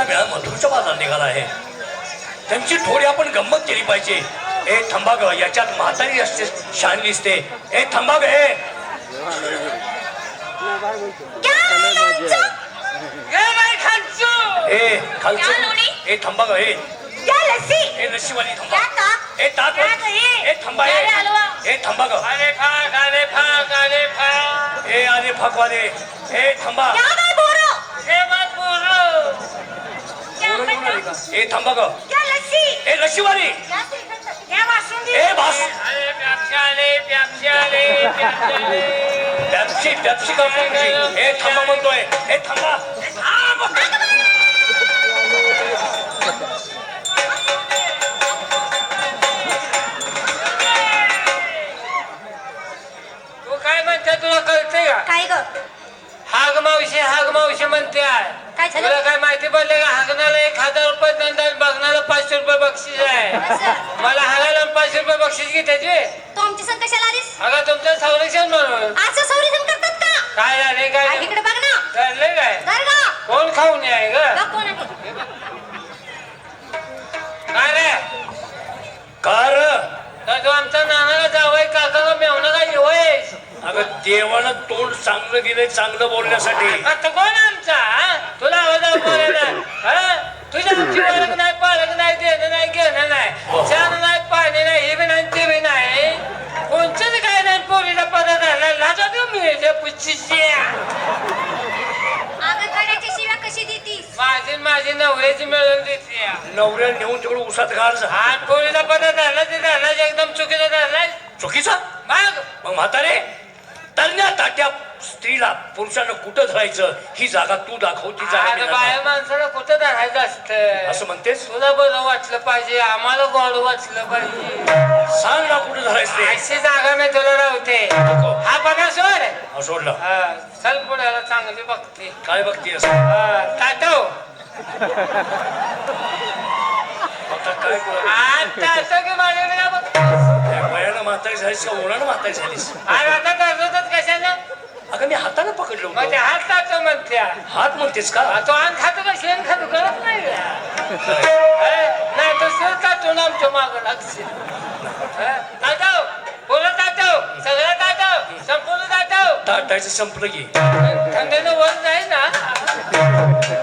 आजचा मेळा मथुरचा बाजार निघाला आहे. त्यांची थोडी आपण गंमत केली पाहिजे. ए थांबा ग याच्यात म्हातारी असते शान दिसते. ए थांबा ग ए ए खालचं. क्या लोणी? ए थांबा ग लस्सी. ए लस्सीवाली थांबा ए ताक? ए. थांबा ए! थांबा ग ए फाकवाले ए थांबा क्या मैं बोरो हे मत बोलो क्या नका. ए थांबा ग क्या लस्सी? ए बासुंदी ए प्यापशाले पॅप्सी पॅप्सी का ए थांबा म्हणतोय. ए थांबा तू काय म्हणते तुला कळते का? काय ग? हाग मावशी हाग मावशी म्हणते आहे. काय झालं? तुला काय माहिती पडले का? हागणाला एक हजार रुपये दंड आणि बघणाला पाचशे रुपये बक्षीस आहे. असं? मला हागायला पाचशे रुपये बक्षीस घे त्याचे. तू आमची संग कशाला आलीस? अगं तुमचं संरक्षण म्हणून. असं संरक्षण करतात का? काय झाले काय आ, इकडे बघ ना. ठरले काय? धर ग कोण खाऊन आहे ग? बघ कोण आहे. काय रे? कार तर तू आमचा नानाला जावय काकाला मेवणं काय येवय अगं देवानं तोंड चांगलं दिलंय चांगलं बोलण्यासाठी. आता कोण आमचा हा? तुला आवाज बोलायला हा? तुझ्या आमची ओळख नाही पाळख नाही देणं नाही घेणं नाही छान नाही पाणी नाही हे बी नाही ते बी नाही कोणचंच काय नाही पोरीला पदार्थ आला लाजा देऊ मी पुच्छीची अगं गड्याची शिव्या कशी देतीस? माझी माझी नवऱ्याची मिळून देते. नवऱ्याला नेऊन तिकडे उसात घाल. आज पोरीला पदार्थ झाला ते झाला एकदम चुकीचा झाला चुकीचा? मग? मग म्हातारे तरण्या ताट्या स्त्रीला पुरुषानं कुठं धरायचं? ही जागा तू दाखव ती जागा मी बाया. माणसाला कुठं धरायचं असं असतं म्हणतेस? तुला बरं वाटलं पाहिजे आम्हाला गोड वाचलं पाहिजे. सांग ना कुठं धरायचं ते. अशी जागा मी तुला राहते. हा बघा सोड. हा, सोडलं. हा, चल पुण्याला चांगली बघते. काय बघतीयस? हा, ताटव आता काय करू? हा, ताटव की माझ्याकडे बघतोस? त्या वयानं म्हातारी झालीस का ओळानं म्हातारी झालीस? अरे आता कशाला? अगं मी हातानं पकडलं ते होतं म्हणत्या. हात म्हणतेस का? तो आण खातो का शेण खातो? करत नाही का? नाही तर सर ताटून आमच्या माग हा, ताटव बोलत ताटव सगळं ताटव संपूर्ण ताटव ताटायचं संपलं की. थंडीनं वर जाईल ना.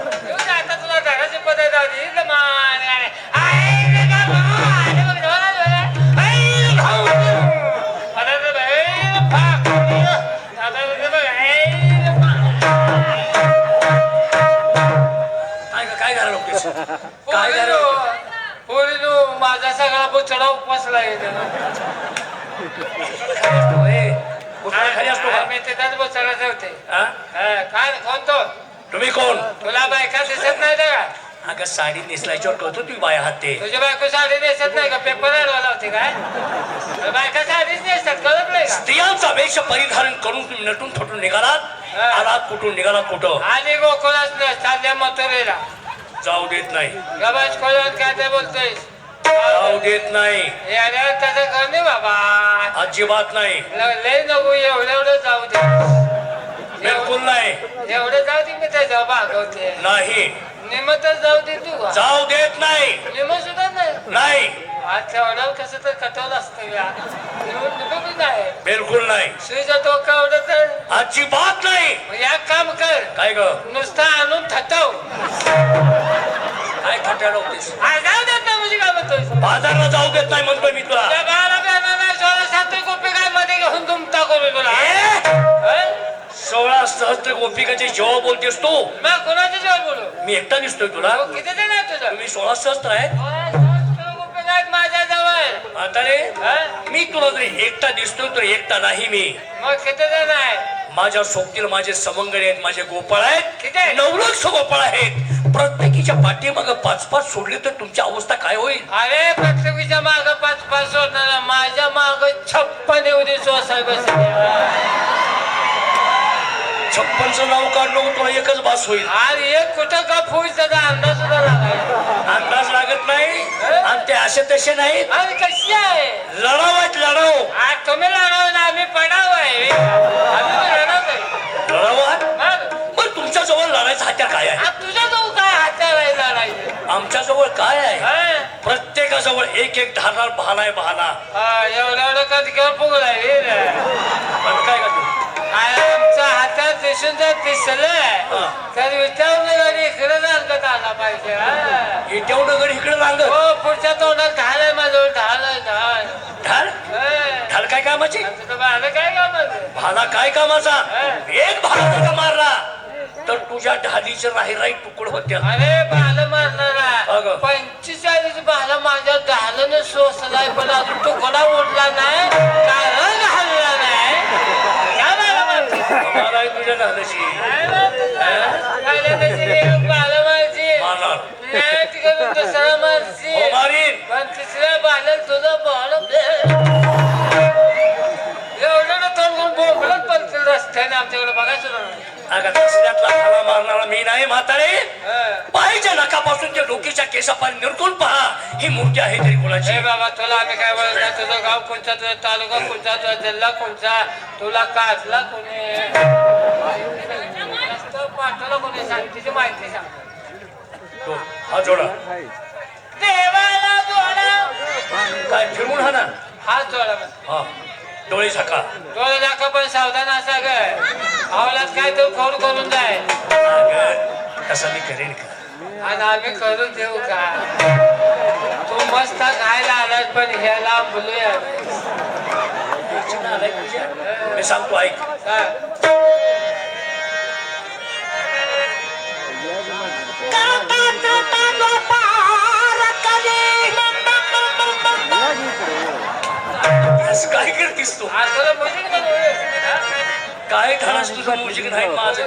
माझा सगळा बुचडा उपसला खाली असतो का? मी तिथंच बुचडा ठेवते. काय कोण तो? तुम्ही कोण? तुला बायका दिसत नाही का? अगं साडी नेसलायच्यावर कळतो तुम्ही बाया हात ते. तुझी बायको साडी नेसत नाही का? पेपर होती काय? बायका साडीच नेसतात कळत नाही स्त्रियांचा वेश परिधारण करून तुम्ही नटून थटून निघालात. आलात कुठून निघालात कुठं? आली गोकुळाच चालल्या मथुरेला. जाऊ देत नाही. गबाज काय ते बोलतोय जाऊ देत नाही. बाबा. अजिबात नाही. लय नको एवढं एवढं जाऊ दे. बिलकुल नाही. एवढं जाऊ दे मी त्याच्या भागवते. नाही. निमतच जाऊ दे तू. जाऊ देत नाही. निम सुद्धा नाही. नाही. आज तेवढं कसं तर कटवलं असतं या. निम निम बी नाही. बिलकुल नाही. सुईचा टोका एवढं तर अजिबात नाही. एक काम कर. काय ग? नुसतं आणून थटव काय खट्याला होतीस? बाजारला जाऊ देत नाही म्हणतोय मी तुला. सोळा? हं? सहस्त्र गोपिकाचे जेव्हा बोलतेस तू. मग कोणाच्या जेव्हा बोलू? मी एकटा दिसतोय तुला. तो किती जण आहे तुझं? तुम्ही सोळा सहस्त्र आहे म्हातारे? मी तुला जरी एकटा दिसतोय तर एकटा नाही मी. मग किती जण आहे? माझ्या सोबतील माझे सवंगडे आहेत माझे गोपाळ आहेत. किती? नवलक्ष गोपाळ आहेत. प्रत्येकीच्या पाठीमाग पाच पाच सोडले तर तुमची अवस्था काय होईल? अरे प्रत्येकीच्या माग पाच पाच सोडणार माझ्या माग छप्पन दे सोसाय बसले छप्पनचं नाव काढलो तुला एकच बास होईल. अरे एक कुठं का फुल त्याचा अंदाज सुद्धा लागायचा अंदाज लागत नाही आणि ते असे तसे नाहीत. अरे कशी आहे? लढाव आहेत लढाव. आज तुम्ही लढाव ना आम्ही पडाव आहे. आम्ही लढाव आहे. लढाव पण तुमच्या जवळ लढायचं हत्यार काय आहे? आज तुझ्या जाऊ काय हातार आहे लढाव आमच्याजवळ काय आहे? हा? प्रत्येकाजवळ एक एक धारणार बहाना आहे बहाना. एवढं कधी केव्हा फुगला जर दिसलं. तर विचारून आणि इकडे सांगत आला पाहिजे हा? तेवढं गड इकडे रांग हो पुढच्या तोंडात ढाल आहे माझं ढाल ढाल. ढाल. ढाल काय कामाची? भालं काय का माझं भाला काय कामाचा. एक भाला का मारला. तर तुझ्या ढालीचे राही राही तुकड होत्या. अरे बाल अगं. मारणारा पंचेचाळीस बाल माझ्या ढालनं सोसलाय पण अजून तुकडा उडला नाही. काय बाला तुझ्या घालशी मारणार तिकडून दुसरा हो मारीन पण तिसऱ्या बाल्यात तुझं बाळ एवढं तोंडून बोंबलत पडतील रस्त्याने आमच्याकडे बघायचं ना अगं तिसऱ्यातला मारणारा मी नाही म्हातारे हा. पायच्या नकापासून ते डोकीच्या केसापासून निरकून पहा ही मूर्ती आहे तरी कोणाची? हे बाबा तुला आम्ही काय बोलत तुझं गाव कोणता तुझा तालुका कोणता तुझा जिल्हा कोणता तुला काचला कोणी? पाठवला कोणी? सांग तिची माहिती सांग. हा जोडा. देवाला जोडा. काय फिरवून हा ना? हात जोडा. हा डोळे झाका. डोळे दाखवा पण सावधान असा ग. आवलात काय तो फोन करून जाय. तसं मी करेन का? आणि आम्ही करून देऊ का? तू मस्त खायला आलास पण ह्याला बोलूया मी सांगतो ऐक. असं काय करतीस तू? काय ठाणास तुझं म्युझिक नाही माझं?